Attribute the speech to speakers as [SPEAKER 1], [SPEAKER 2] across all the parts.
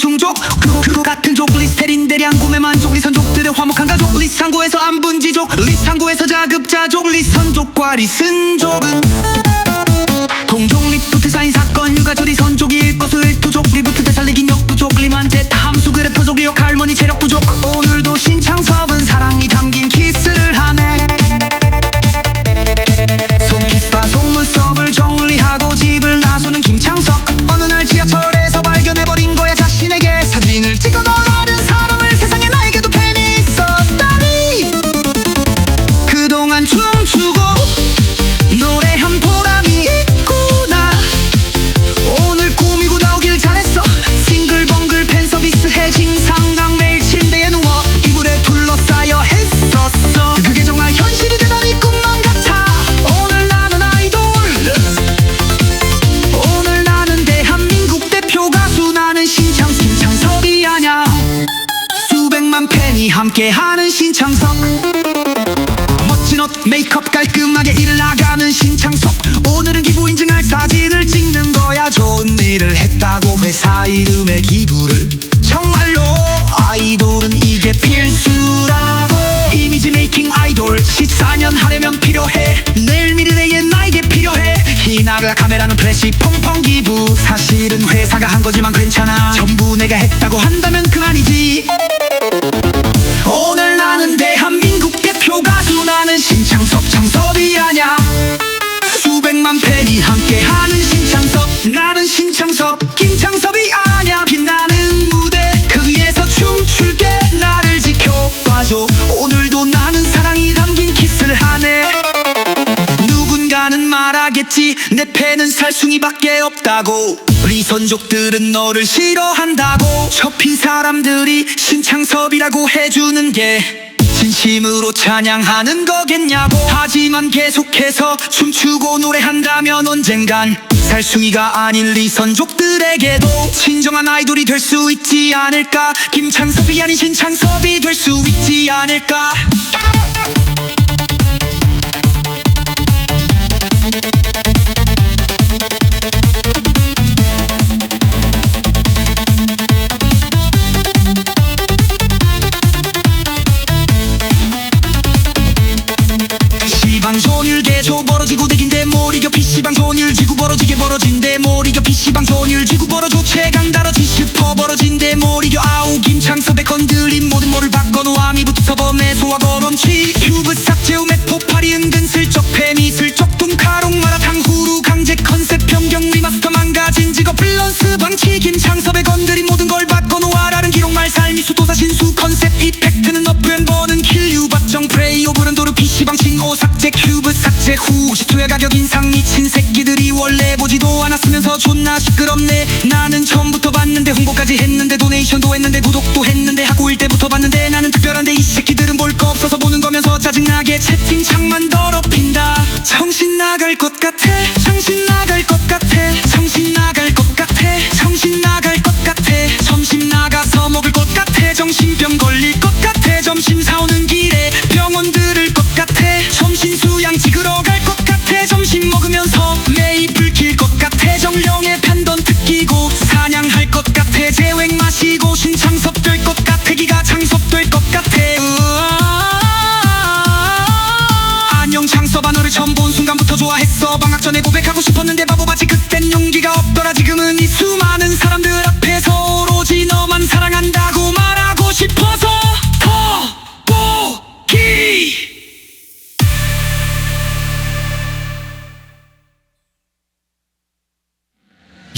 [SPEAKER 1] 겨우 충족? 그거 그거 같은 족. 리스테린 대량 구매 만족. 리선족들의 화목한 가족. 리상구에서 안분지족. 리상구에서 자급자족. 리선족과 리슨족은 함께하는 신창섭 멋진 옷 메이크업 깔끔하게 일을 나가는 신창섭 오늘은 기부 인증할 사진을 찍는 거야. 좋은 일을 했다고 회사 이름에 기부를. 정말로 아이돌은 이게 필수라고. 이미지 메이킹 아이돌 14년 하려면 필요해. 내일 미래의 나에게 필요해. 희나가 카메라는 플래시 펑펑 기부. 사실은 회사가 한 거지만 괜찮아. 전부 내가 했다고 한다면 팬은 살숭이밖에 없다고. 리선족들은 너를 싫어한다고. 접힌 사람들이 신창섭이라고 해주는 게 진심으로 찬양하는 거겠냐고. 하지만 계속해서 춤추고 노래한다면 언젠간 살숭이가 아닌 리선족들에게도 진정한 아이돌이 될 수 있지 않을까. 김창섭이 아닌 신창섭이 될 수 있지 않을까 존일 지구 후 50초의 가격 인상 미친 새끼들이 원래 보지도 않았으면서 존나 시끄럽네. 나는 처음부터 봤는데 홍보까지 했는데 도네이션도 했는데 구독도 했는데 본 순간부터 좋아했어. 방학 전에 고백하고 싶었는데 바보같이 그땐 용기가 없더라. 지금은 이 수많은 사람들 앞에서 오로지 너만 사랑한다고 말하고 싶어서 더보기.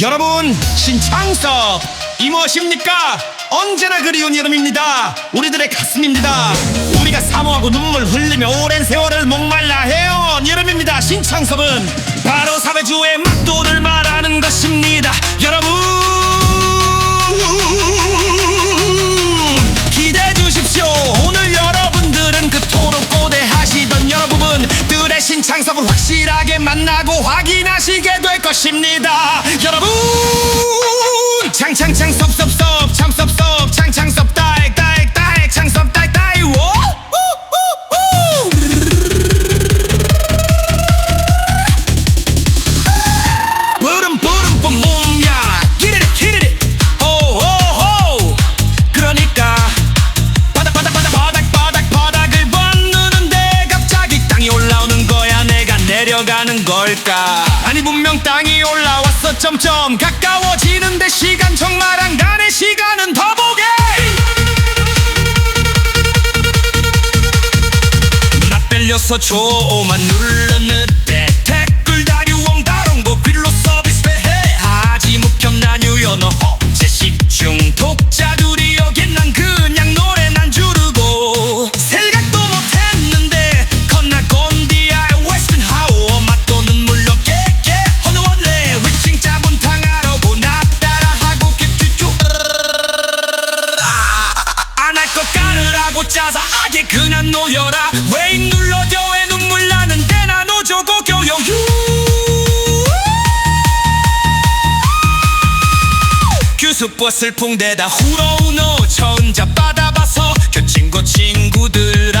[SPEAKER 2] 여러분 신창섭 이 무엇입니까? 언제나 그리운 여름입니다. 우리들의 가슴입니다. 우리가 사모하고 눈물 흘리며 오랜 세월을 목말라 해온 여름입니다. 신창섭은 바로 사회주의 막도를 말하는 것입니다. 여러분 기대해 주십시오. 오늘 여러분들은 그토록 고대하시던 여러분들의 신창섭을 확실하게 만나고 확인하시게 될 것입니다. 여러분 창창창 섭섭섭 참섭섭 창창섭 딸딸딸 창섭 딸딸 워 부름 부름 뿜뿜야. 기르리 기르리 호호호. 그러니까 바닥 바닥 바닥 바닥 바닥 바닥을 걷는데 갑자기 땅이 올라오는 거야. 내가 내려가는 걸까? 아니 분명 땅이 올라왔어. 점점 가까워지는 끌려서 조만 눌렀는데 댓글 다류엉 다롱고 빌로 서비스 배해 하지 묵혔나 유연어 억제 집중 규수버 슬풍대다 후러우노 저 혼자 받아봐서 교친구 친구들한테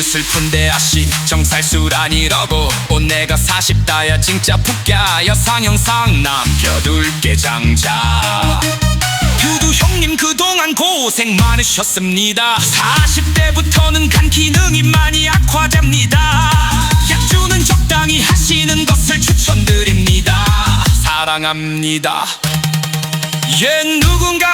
[SPEAKER 2] 누슬픈데 아씨 정살수란이라고. 옷 내가 40다야 진짜 푹야. 여상 영상 남겨둘게 장자. 유두 형님 그동안 고생 많으셨습니다. 40대부터는 간 기능이 많이 악화됩니다. 약 주는 적당히 하시는 것을 추천드립니다. 사랑합니다. 옛 누군가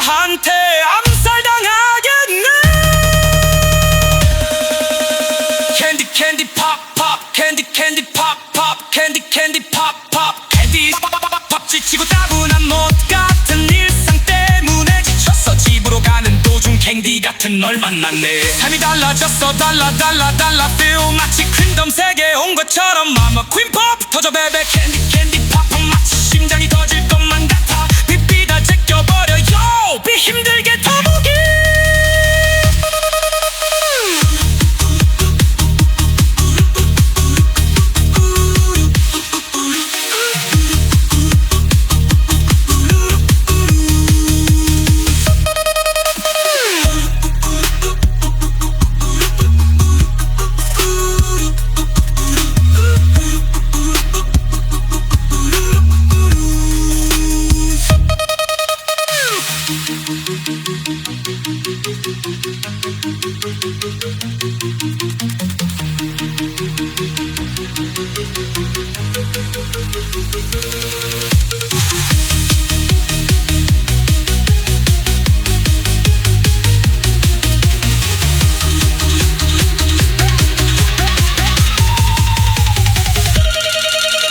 [SPEAKER 2] 널 만났네. 삶이 달라졌어 달라 달라 달라. Feel 마치 퀸덤 세계 온 것처럼. 마마 퀸팝 터져 베베 캔디 캔디 팝팝 마치 심장이 터질 것만 같아. 삐삐 다 제껴버려요 비 힘들게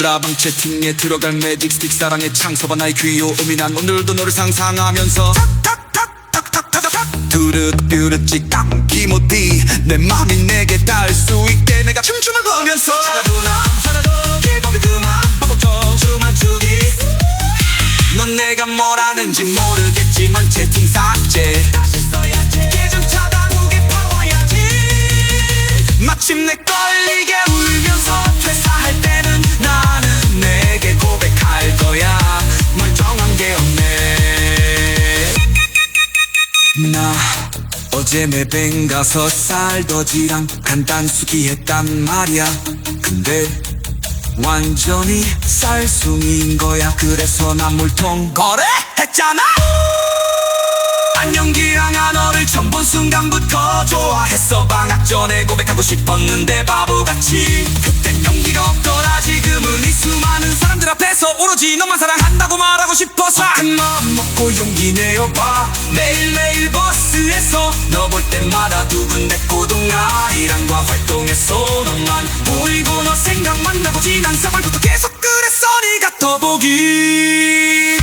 [SPEAKER 3] 라방 채팅에 들어갈 매직 스틱 사랑의 창서봐 나의 귀여움이 난 오늘도 너를 상상하면서 두릇 두릇 찍당 기모디 내 맘이 내게 닿을 수 있게 내가 춤춤을 거면서 살아도나 살아도 길범이 그만 반복적 춤만 추기. 넌 내가 뭘 아는지 모르겠지만 채팅 삭제 어제 매뱅 가서 쌀더지랑 간단수기 했단 말이야. 근데 완전히 쌀숭인 거야. 그래서 난 물통 거래했잖아 안녕 기랑아 너를 처음 본 순간부터 좋아했어. 방학 전에 고백하고 싶었는데 바보같이. 그땐 용기가 없더라. 지금은 이 수많은 사람들 앞에서 오로지 너만 사랑한다고 말하고 싶어서 큰 마음 먹고 용기 내어봐. 매일매일 버스에서 너 볼 때마다 두근대 고동아이랑과 활동했어. 너만 보이고 너 생각만 나고 지난 4월부터 계속 그랬어. 네가 더보기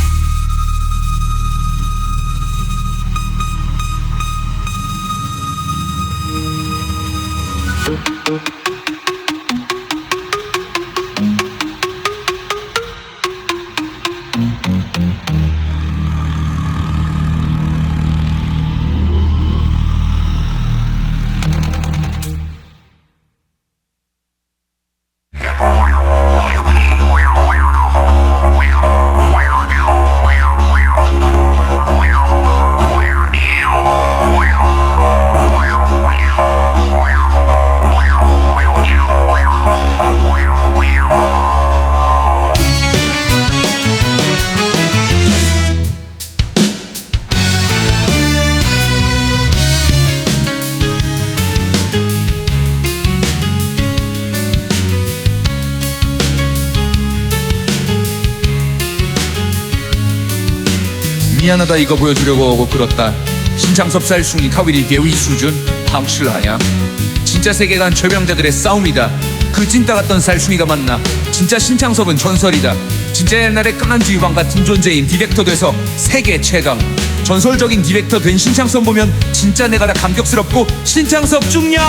[SPEAKER 3] Mm-hmm. 미안하다 이거 보여주려고 하고 끌었다. 신창섭 쌀숭이 카위리 개위 수준 함실하냐 진짜 세계관 최병자들의 싸움이다. 그 찐따 같던 쌀숭이가 맞나 진짜 신창섭은 전설이다. 진짜 옛날에 깡한지휘방 같은 존재인 디렉터 돼서 세계 최강. 전설적인 디렉터 된 신창섭 보면 진짜 내가 다 감격스럽고 신창섭 중력!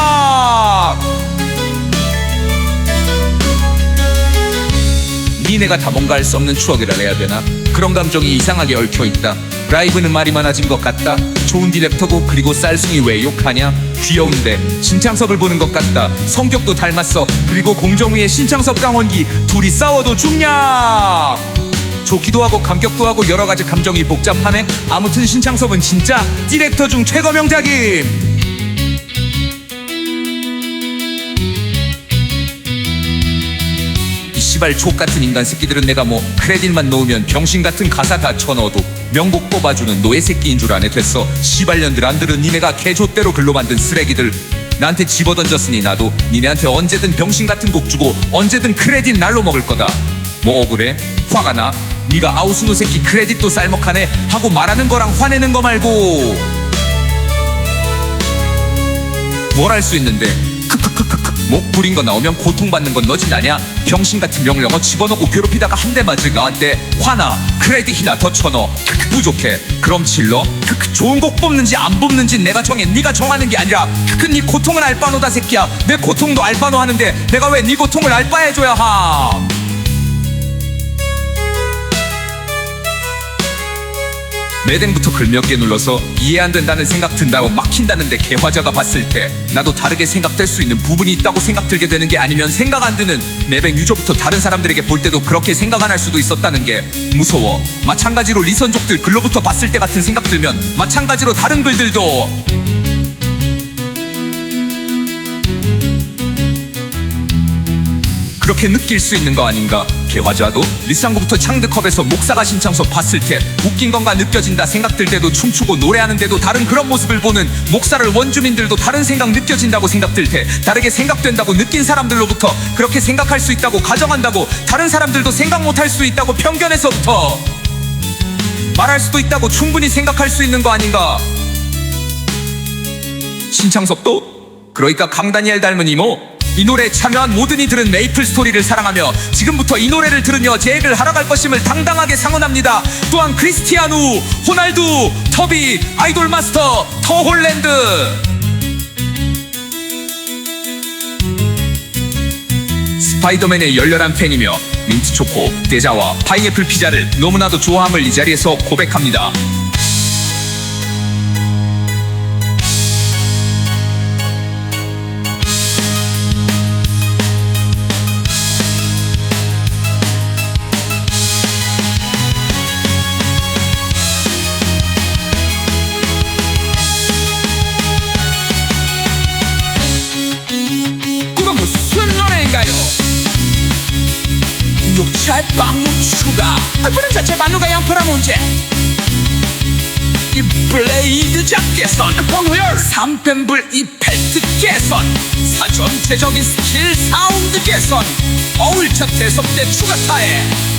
[SPEAKER 3] 니네가 다 뭔가 할 수 없는 추억이라 해야 되나 그런 감정이 이상하게 얽혀있다. 라이브는 말이 많아진 것 같다. 좋은 디렉터고 그리고 쌀숭이 왜 욕하냐? 귀여운데 신창섭을 보는 것 같다. 성격도 닮았어. 그리고 공정위의 신창섭 강원기 둘이 싸워도 중냐? 좋기도 하고 감격도 하고 여러 가지 감정이 복잡하네. 아무튼 신창섭은 진짜 디렉터 중 최고 명작임 씨발 족같은 인간 새끼들은 내가 뭐 크레딧만 놓으면 병신 같은 가사 다 쳐넣어도 명곡 뽑아주는 노예 새끼인 줄 아네. 됐어. 씨발년들 안 들은 니네가 개좆대로 글로 만든 쓰레기들. 나한테 집어던졌으니 나도 니네한테 언제든 병신 같은 곡 주고 언제든 크레딧 날로 먹을 거다. 뭐 억울해? 화가 나? 니가 아우스노 새끼 크레딧도 쌀먹하네? 하고 말하는 거랑 화내는 거 말고. 뭘 할 수 있는데 목 부린 거 나오면 고통받는 건 너지 나냐? 병신 같은 명령어 집어넣고 괴롭히다가 한 대 맞을 나한테 화나. 크레딧이나 더 쳐넣어. 부족해. 그럼 질러. 좋은 곡 뽑는지 안 뽑는지 내가 정해. 네가 정하는 게 아니라 크크 네 고통은 알바노다 새끼야. 내 고통도 알바노 하는데 내가 왜 네 고통을 알바해줘야 함 매댕부터 글몇 개 눌러서 이해 안 된다는 생각 든다고 막힌다는데 개화자가 봤을 때 나도 다르게 생각될 수 있는 부분이 있다고 생각 들게 되는 게 아니면 생각 안 드는 매백 유저부터 다른 사람들에게 볼 때도 그렇게 생각 안 할 수도 있었다는 게 무서워. 마찬가지로 리선족들 글로부터 봤을 때 같은 생각 들면 마찬가지로 다른 글들도 그렇게 느낄 수 있는 거 아닌가? 개화자도 리쌍구부터 창드컵에서 목사가 신창서 봤을 때 웃긴 건가 느껴진다 생각들 때도 춤추고 노래하는데도 다른 그런 모습을 보는 목사를 원주민들도 다른 생각 느껴진다고 생각들 때 다르게 생각된다고 느낀 사람들로부터 그렇게 생각할 수 있다고 가정한다고 다른 사람들도 생각 못할 수 있다고 편견에서부터 말할 수도 있다고 충분히 생각할 수 있는 거 아닌가? 신창섭도 그러니까 강다니엘 닮은 이모 이 노래에 참여한 모든 이들은 메이플 스토리를 사랑하며 지금부터 이 노래를 들으며 제액을 하러 갈 것임을 당당하게 상언합니다. 또한 크리스티아누, 호날두, 터비, 아이돌 마스터, 터 홀랜드. 스파이더맨의 열렬한 팬이며 민트초코, 데자와 파인애플 피자를 너무나도 좋아함을 이 자리에서 고백합니다 찰 방문 추가 부른 자체 만누가 양파라 문제. 이 블레이드 자켓선 번호열 3펜불 이펙트 개선 사전체적인 스킬 사운드 개선 어울차 대섭대 추가 타에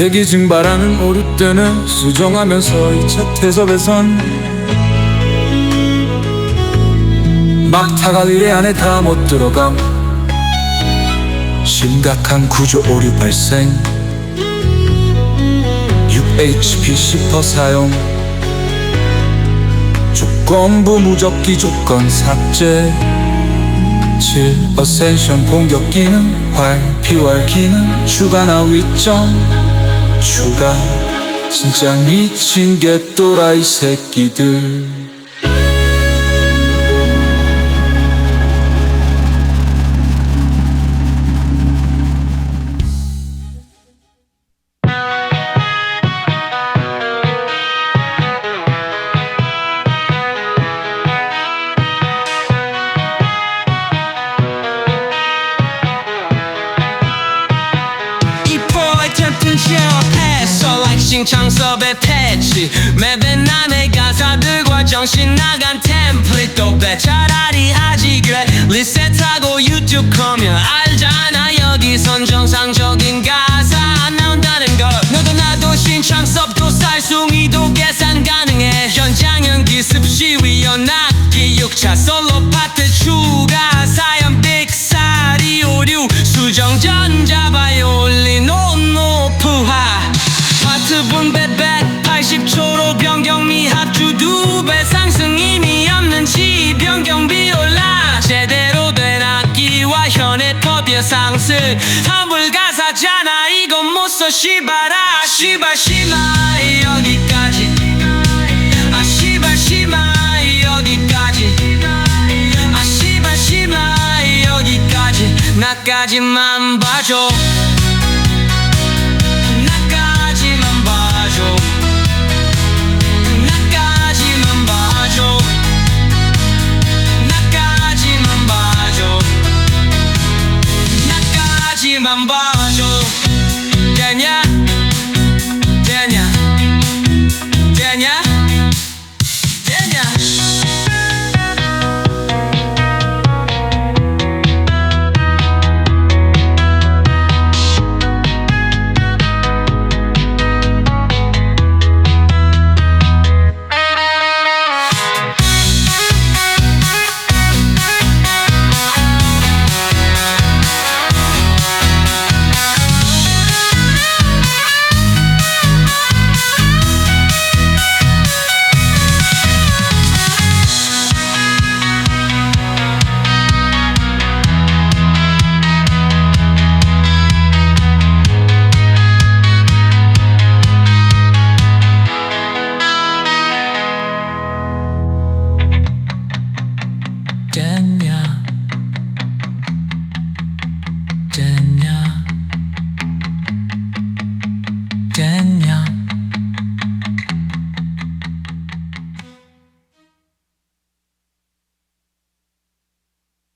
[SPEAKER 4] 스택이 증발하는 오류 때는 수정하면서 2차 퇴섭에선 막타가 의뢰 안에 다 못 들어감. 심각한 구조 오류 발생. 6HP 10% 사용. 조건부 무적기 조건 삭제. 7 어센션 공격 기능 활 피활 기능 추가나 위점 추가 진짜 미친 개 또라이 새끼들
[SPEAKER 5] 정신 나간 템플릿도 배차 상승 환불가사잖아. 이건 못써 시바라. 시바 시마 여기까지. 아 시바 시마 여기까지. 아 시바 시마 여기까지. 나까지만 봐줘.